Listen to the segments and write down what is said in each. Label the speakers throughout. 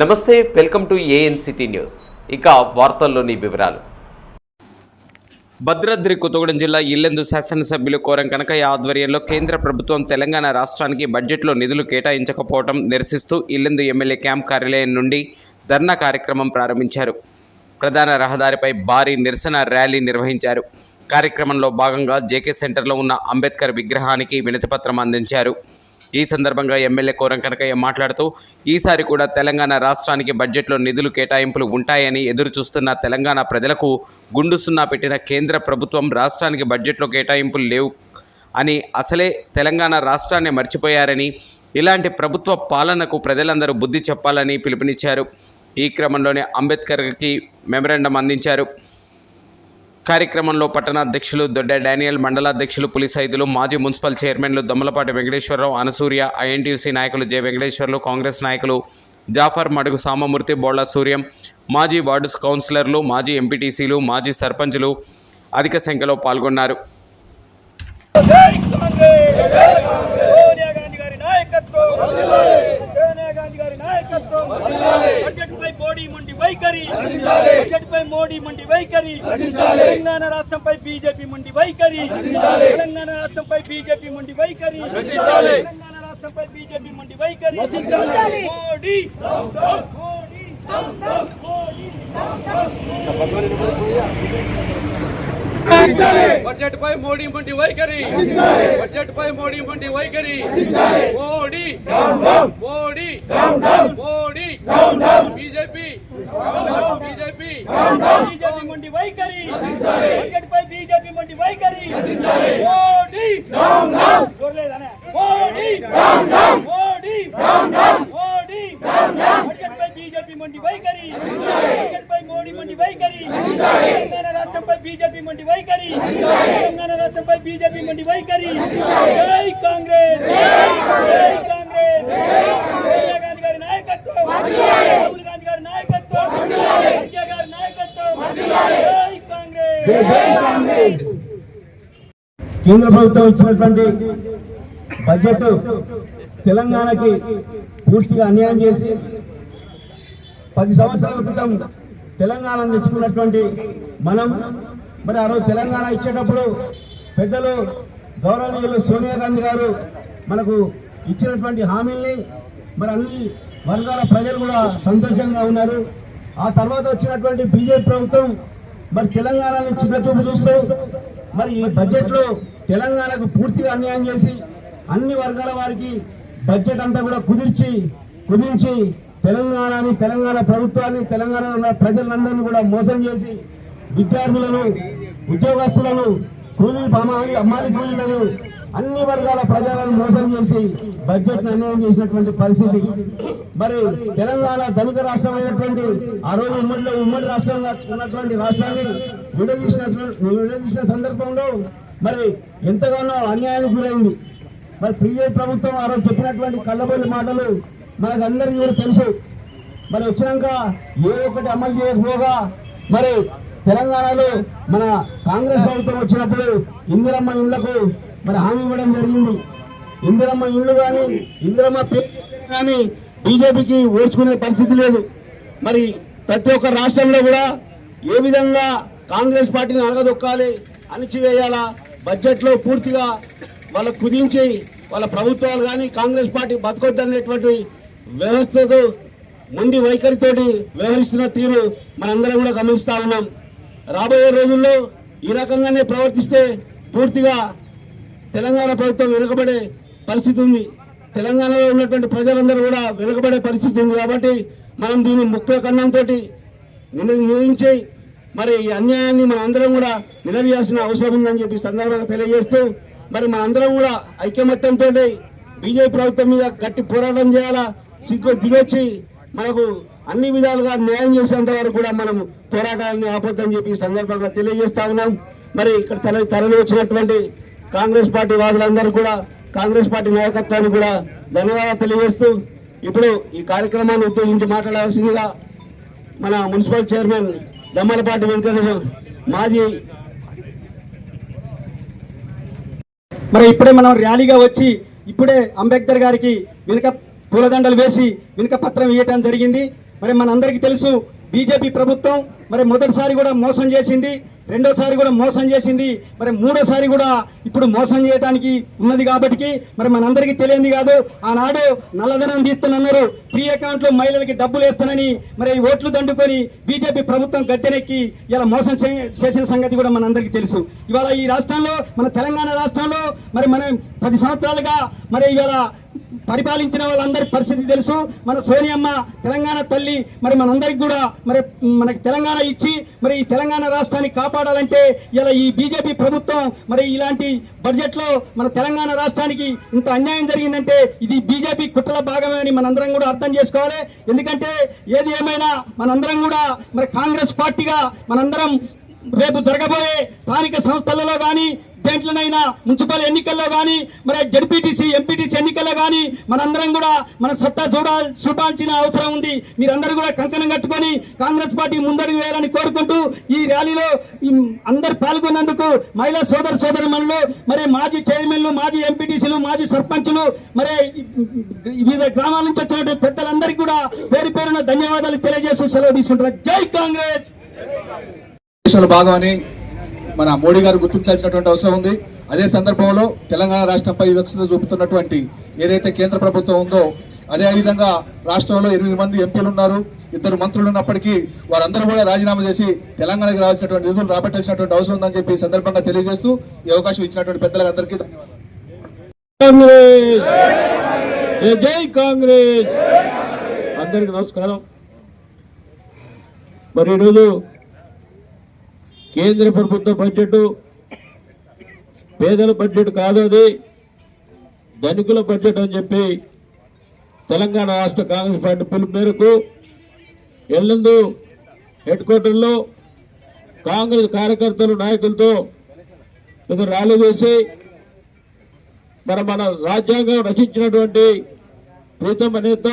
Speaker 1: నమస్తే welcome to ANCT news. ఇక వార్తల్లోని వివరాలు. భద్రాద్రి కొత్తగూడెం జిల్లా ఇల్లెందు శాసనసభ్యులు కోరం కనకయ్య ఆధ్వర్యంలో కేంద్ర ప్రభుత్వం తెలంగాణ రాష్ట్రానికి బడ్జెట్లో నిధులు కేటాయించకపోవడం నిరసిస్తూ ఇల్లెందు ఎమ్మెల్యే క్యాంప్ కార్యాలయం నుండి ధర్నా కార్యక్రమం ప్రారంభించారు. ప్రధాన రహదారిపై భారీ నిరసన ర్యాలీ నిర్వహించారు. కార్యక్రమంలో భాగంగా జేకే సెంటర్లో ఉన్న అంబేద్కర్ విగ్రహానికి వినతిపత్రం అందించారు. ఈ సందర్భంగా ఎమ్మెల్యే కోరం కనకయ్య మాట్లాడుతూ ఈసారి కూడా తెలంగాణ రాష్ట్రానికి బడ్జెట్లో నిధులు కేటాయింపులు ఉంటాయని ఎదురు చూస్తున్న తెలంగాణ ప్రజలకు గుండు సున్నా పెట్టిన కేంద్ర ప్రభుత్వం రాష్ట్రానికి బడ్జెట్లో కేటాయింపులు లేవు అని అసలే తెలంగాణ రాష్ట్రాన్ని మర్చిపోయారని ఇలాంటి ప్రభుత్వ పాలనకు ప్రజలందరూ బుద్ధి చెప్పాలని పిలుపునిచ్చారు. ఈ క్రమంలోనే అంబేద్కర్కి మెమరాండం అందించారు. కార్యక్రమంలో పట్టణాధ్యక్షులు దొడ్డ డానియల్ మండలాధ్యక్షులు పులి సైదులు మాజీ మున్సిపల్ చైర్మన్లు దొమ్మలపాటి వెంకటేశ్వరరావు అనసూర్య ఐఎన్టీయూసీ నాయకులు జె వెంకటేశ్వర్లు కాంగ్రెస్ నాయకులు జాఫర్ మడుగు సామమూర్తి బోళ్ళ సూర్యం మాజీ వార్డు కౌన్సిలర్లు మాజీ ఎంపీటీసీలు మాజీ సర్పంచులు అధిక సంఖ్యలో పాల్గొన్నారు.
Speaker 2: నాయకత్వం! మోడీ మండి వైఖరి. బడ్జెట్ పై మోడీ మండి వైఖరి. తెలంగాణ రాష్ట్రంపై బీజేపీ మండి వైఖరి. తెలంగాణ రాష్ట్రంపై బీజేపీ మండి వైఖరి. తెలంగాణ రాష్ట్రంపై బీజేపీ మండి వైఖరి. మోడీ. మోడీ. మోడీ
Speaker 3: బడ్జెట్ పై మోడీ మండి వైఖరి. బడ్జెట్ పై మోడీ మండి వైఖరి. Modi. Modi. Modi. BJP. BJP.
Speaker 2: BJP మండి వైఖరి. బడ్జెట్ పై బీజేపీ మండి వైఖరి. మోడీ. మోడీ మోడీ బడ్జెట్ పై బీజేపీ మండి వైఖరి బడ్జెట్ పై మోడీ మండి వైఖరి తెలంగాణ రాష్ట్రంపై బీజేపీ మండి వైఖరి తెలంగాణ రాష్ట్రంపై గడ్కరీ జై కాంగ్రెస్ జై కాంగ్రెస్ సోనియా గాంధీ గారి నాయకత్వం రాహుల్ గాంధీ గారి నాయకత్వం గారి నాయకత్వం. జై కాంగ్రెస్.
Speaker 4: కేంద్ర ప్రభుత్వం ఇచ్చినటువంటి బడ్జెట్ తెలంగాణకి పూర్తిగా అన్యాయం చేసి పది సంవత్సరాల క్రితం తెలంగాణ తెచ్చుకున్నటువంటి మనం మరి ఆ రోజు తెలంగాణ ఇచ్చేటప్పుడు పెద్దలు గౌరవనీయులు సోనియా గాంధీ గారు మనకు ఇచ్చినటువంటి హామీల్ని మరి అన్ని వర్గాల ప్రజలు కూడా సంతోషంగా ఉన్నారు. ఆ తర్వాత వచ్చినటువంటి బీజేపీ ప్రభుత్వం మరి తెలంగాణని చిన్న చూపు చూస్తూ మరి ఈ బడ్జెట్లో తెలంగాణకు పూర్తిగా అన్యాయం చేసి అన్ని వర్గాల వారికి బడ్జెట్ అంతా కూడా కుదిర్చి కుదించి తెలంగాణని తెలంగాణ ప్రభుత్వాన్ని తెలంగాణలో ఉన్న ప్రజలందరినీ కూడా మోసం చేసి విద్యార్థులను ఉద్యోగస్తులను కూలీ అమ్మాలి అమ్మాలి కూలీలను అన్ని వర్గాల ప్రజలను మోసం చేసి బడ్జెట్ నిర్ణయం చేసినటువంటి పరిస్థితి. మరి తెలంగాణ ధనిక రాష్ట్రం అయినటువంటి ఆ రోజు ఉమ్మడిలో ఉమ్మడి రాష్ట్రంగా ఉన్నటువంటి రాష్ట్రాన్ని విడదీసిన విడదీసిన సందర్భంలో మరి ఎంతగానో అన్యాయానికి గురైంది. మరి బీజేపీ ప్రభుత్వం ఆ రోజు చెప్పినటువంటి కళ్ళబొల్లి మాటలు మనకు అందరికీ కూడా తెలుసు. మరి వచ్చినాక ఏ ఒక్కటి అమలు చేయకపోగా మరి తెలంగాణలో మన కాంగ్రెస్ ప్రభుత్వం వచ్చినప్పుడు ఇందిరమ్మ ఇళ్ళకు మరి హామీ ఇవ్వడం జరిగింది. ఇందిరమ్మ ఇళ్ళు కానీ ఇందిరమ్మ కానీ బీజేపీకి ఓర్చుకునే పరిస్థితి లేదు. మరి ప్రతి ఒక్క రాష్ట్రంలో కూడా ఏ విధంగా కాంగ్రెస్ పార్టీని అణగదొక్కాలి అణిచివేయాలా బడ్జెట్లో పూర్తిగా వాళ్ళ కుదించి వాళ్ళ ప్రభుత్వాలు కానీ కాంగ్రెస్ పార్టీ బతకొద్దనేటువంటి వ్యవస్థతో మొండి వైఖరితోటి వ్యవహరిస్తున్న తీరు మనందరం కూడా గమనిస్తా ఉన్నాం. రాబోయే రోజుల్లో ఈ రకంగానే ప్రవర్తిస్తే పూర్తిగా తెలంగాణ ప్రభుత్వం వెనుకబడే పరిస్థితి ఉంది. తెలంగాణలో ఉన్నటువంటి ప్రజలందరూ కూడా వెనుకబడే పరిస్థితి ఉంది కాబట్టి మనం దీన్ని ముఖ్య కన్నంతో నిర్ణయించి మరి ఈ అన్యాయాన్ని మనం అందరం కూడా నిలదీయాల్సిన అవసరం ఉందని చెప్పి సందర్భంగా తెలియజేస్తూ మరి మన అందరం కూడా ఐక్యమత్యంతో బీజేపీ ప్రభుత్వం మీద గట్టి పోరాటం చేయాలా? సిగ్గు దిగొచ్చి మనకు అన్ని విధాలుగా న్యాయం చేసేంత వరకు కూడా మనం పోరాటాన్ని ఆపొద్దని చెప్పి ఈ సందర్భంగా తెలియజేస్తా ఉన్నాం. మరి ఇక్కడ తల తరలి వచ్చినటువంటి కాంగ్రెస్ పార్టీ వాదులందరూ కూడా కాంగ్రెస్ పార్టీ నాయకత్వాన్ని కూడా ధన్యవాదాలు తెలియజేస్తూ ఇప్పుడు ఈ కార్యక్రమాన్ని ఉద్దేశించి మాట్లాడాల్సిందిగా మన మున్సిపల్ చైర్మన్
Speaker 3: దమ్మలపాటి వెంకటేశ్వర మాజీ
Speaker 2: మరి ఇప్పుడే మనం ర్యాలీగా వచ్చి ఇప్పుడే అంబేద్కర్ గారికి వెనుక పూలదండలు వేసి వెనుక పత్రం ఇవ్వటం జరిగింది. మరి మనందరికీ తెలుసు బీజేపీ ప్రభుత్వం మరి మొదటిసారి కూడా మోసం చేసింది రెండోసారి కూడా మోసం చేసింది మరి మూడోసారి కూడా ఇప్పుడు మోసం చేయడానికి ఉన్నది కాబట్టి మరి మనందరికీ తెలియంది కాదు ఆనాడు నల్లధనం తీస్తానన్నారు ఫ్రీ అకౌంట్లో మహిళలకి డబ్బులు వేస్తానని మరి ఓట్లు దండుకొని బీజేపీ ప్రభుత్వం గద్దెనెక్కి ఇలా మోసం చేసిన సంగతి కూడా మనందరికీ తెలుసు. ఇవాళ ఈ రాష్ట్రంలో మన తెలంగాణ రాష్ట్రంలో మరి మనం పది సంవత్సరాలుగా మరి ఇవాళ పరిపాలించిన వాళ్ళందరి పరిస్థితి తెలుసు. మన సోనియమ్మ తెలంగాణ తల్లి మరి మనందరికి కూడా మరి మనకి తెలంగాణ ఇచ్చి మరి ఈ తెలంగాణ రాష్ట్రాన్ని కాపాడాలంటే ఇలా ఈ బీజేపీ ప్రభుత్వం మరి ఇలాంటి బడ్జెట్లో మన తెలంగాణ రాష్ట్రానికి ఇంత అన్యాయం జరిగిందంటే ఇది బీజేపీ కుట్రల భాగమే అని మనందరం కూడా అర్థం చేసుకోవాలి. ఎందుకంటే ఏది ఏమైనా మనందరం కూడా మరి కాంగ్రెస్ పార్టీగా మనందరం రేపు జరగబోయే స్థానిక సంస్థలలో కానీ దేంట్లోనైనా మున్సిపల్ ఎన్నికల్లో కానీ మరి జడ్పీటీసీ ఎంపీటీసీ ఎన్నికల్లో కానీ మనందరం కూడా మన సత్తా చూడా చూడాల్సిన అవసరం ఉంది. మీరందరూ కూడా కంకణం కట్టుకొని కాంగ్రెస్ పార్టీ ముందడుగు వేయాలని కోరుకుంటూ ఈ ర్యాలీలో అందరు పాల్గొన్నందుకు మహిళా సోదర సోదరి మరి మాజీ చైర్మన్లు మాజీ ఎంపీటీసీలు మాజీ సర్పంచులు మరి వివిధ గ్రామాల నుంచి వచ్చినటువంటి పెద్దలందరికీ కూడా పేరు పేరున ధన్యవాదాలు తెలియజేస్తూ సెలవు తీసుకుంటున్నారు జై కాంగ్రెస్!
Speaker 5: భాగమని మన మోడీ గారు గుర్తించాల్సినటువంటి అవసరం ఉంది. అదే సందర్భంలో తెలంగాణ రాష్ట్రంపై వివక్షత చూపుతున్నటువంటి ఏదైతే కేంద్ర ప్రభుత్వం ఉందో అదే విధంగా రాష్ట్రంలో ఎనిమిది మంది ఎంపీలు ఉన్నారు. ఇద్దరు మంత్రులు ఉన్నప్పటికీ వారందరూ కూడా రాజీనామా చేసి తెలంగాణకి రావాల్సినటువంటి నిధులు రాబట్టాల్సినటువంటి అవసరం ఉందని చెప్పి సందర్భంగా తెలియజేస్తూ ఈ అవకాశం ఇచ్చినటువంటి పెద్దలందరికీ
Speaker 3: కాంగ్రెస్. జై కాంగ్రెస్. అందరికి నమస్కారం. మరి ఈరోజు కేంద్ర ప్రభుత్వ బడ్జెట్ పేదల బడ్జెట్ కాదు అది. ధనికుల బడ్జెట్ అని చెప్పి తెలంగాణ రాష్ట్ర కాంగ్రెస్ పార్టీ పిలుపు మేరకు ఎల్లందు హెడ్ క్వార్టర్లో కాంగ్రెస్ కార్యకర్తలు నాయకులతో ఒక ర్యాలీ చేసి మన మన రాజ్యాంగం రచించినటువంటి ప్రీతమ నేత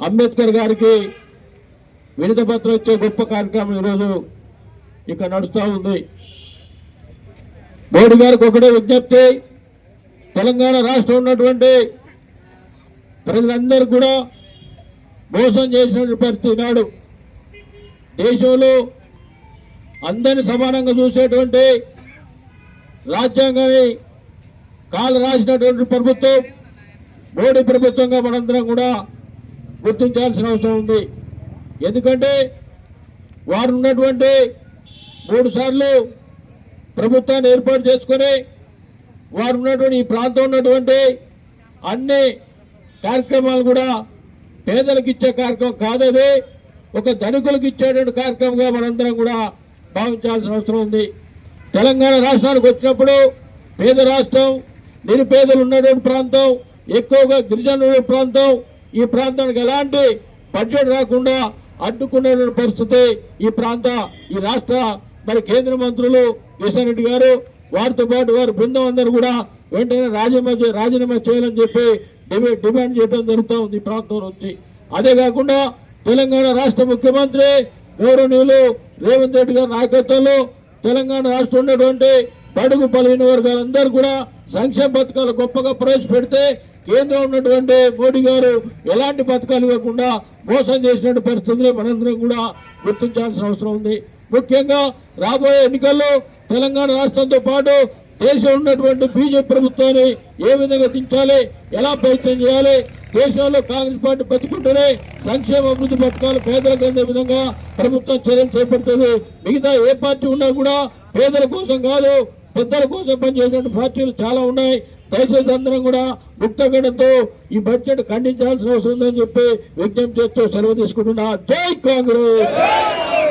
Speaker 3: అంబేద్కర్ గారికి వినతి పత్రం ఇచ్చే గొప్ప కార్యక్రమం ఈరోజు ఇక్కడ నడుస్తూ ఉంది. మోడీ గారికి ఒకటే విజ్ఞప్తి తెలంగాణ రాష్ట్రం ఉన్నటువంటి ప్రజలందరూ కూడా మోసం చేసినటువంటి పరిస్థితి నాడు. దేశంలో అందరిని సమానంగా చూసేటువంటి రాజ్యాంగాన్ని కాలు రాసినటువంటి ప్రభుత్వం మోడీ ప్రభుత్వంగా మనందరం కూడా గుర్తించాల్సిన అవసరం ఉంది. ఎందుకంటే వారు ఉన్నటువంటి మూడు సార్లు ప్రభుత్వాన్ని ఏర్పాటు చేసుకొని వారు ఉన్నటువంటి ఈ ప్రాంతం ఉన్నటువంటి అన్ని కార్యక్రమాలు కూడా పేదలకు ఇచ్చే కార్యక్రమం కాదది ఒక ధనికులకు ఇచ్చేటువంటి కార్యక్రమంగా మనందరం కూడా భావించాల్సిన అవసరం ఉంది. తెలంగాణ రాష్ట్రానికి వచ్చినప్పుడు పేద రాష్ట్రం నిరుపేదలు ఉన్నటువంటి ప్రాంతం ఎక్కువగా గిరిజనుల ప్రాంతం ఈ ప్రాంతానికి ఎలాంటి బడ్జెట్ రాకుండా అడ్డుకునేటువంటి పరిస్థితి ఈ ప్రాంత ఈ రాష్ట్ర మరి కేంద్ర మంత్రులు కిషన్ రెడ్డి గారు వారితో పాటు వారి బృందం అందరూ కూడా వెంటనే రాజీనామా రాజీనామా చేయాలని చెప్పి డిమాండ్ డిమాండ్ చేయడం జరుగుతూ ఉంది ఈ ప్రాంతం నుంచి. అదే కాకుండా తెలంగాణ రాష్ట్ర ముఖ్యమంత్రి గౌరవనీయులు రేవంత్ రెడ్డి గారి నాయకత్వంలో తెలంగాణ రాష్ట్రం ఉన్నటువంటి బడుగు బలహీన వర్గాలందరూ కూడా సంక్షేమ పథకాలు గొప్పగా ప్రవేశపెడితే కేంద్రం ఉన్నటువంటి మోడీ గారు ఎలాంటి పథకాలు ఇవ్వకుండా మోసం చేసినటువంటి పరిస్థితులు మనందరం కూడా గుర్తించాల్సిన అవసరం ఉంది. ముఖ్యంగా రాబోయే ఎన్నికల్లో తెలంగాణ రాష్ట్రంతో పాటు దేశం ఉన్నటువంటి బీజేపీ ప్రభుత్వాన్ని ఏ విధంగా దించాలి ఎలా ప్రయత్నం చేయాలి దేశంలో కాంగ్రెస్ పార్టీ బతుకుంటేనే సంక్షేమ అభివృద్ధి పథకాలు పేదలకు అందే విధంగా ప్రభుత్వం చర్యలు చేపడుతుంది. మిగతా ఏ పార్టీ ఉన్నా కూడా పేదల కోసం కాదు పెద్దల కోసం పనిచేసినటువంటి పార్టీలు చాలా ఉన్నాయి. దయచేసి అందరం కూడా ముక్తగడంతో ఈ బడ్జెట్ ఖండించాల్సిన అవసరం ఉందని చెప్పి విజ్ఞప్తి చేస్తూ సెలవు తీసుకుంటున్నా. జై జై కాంగ్రెస్!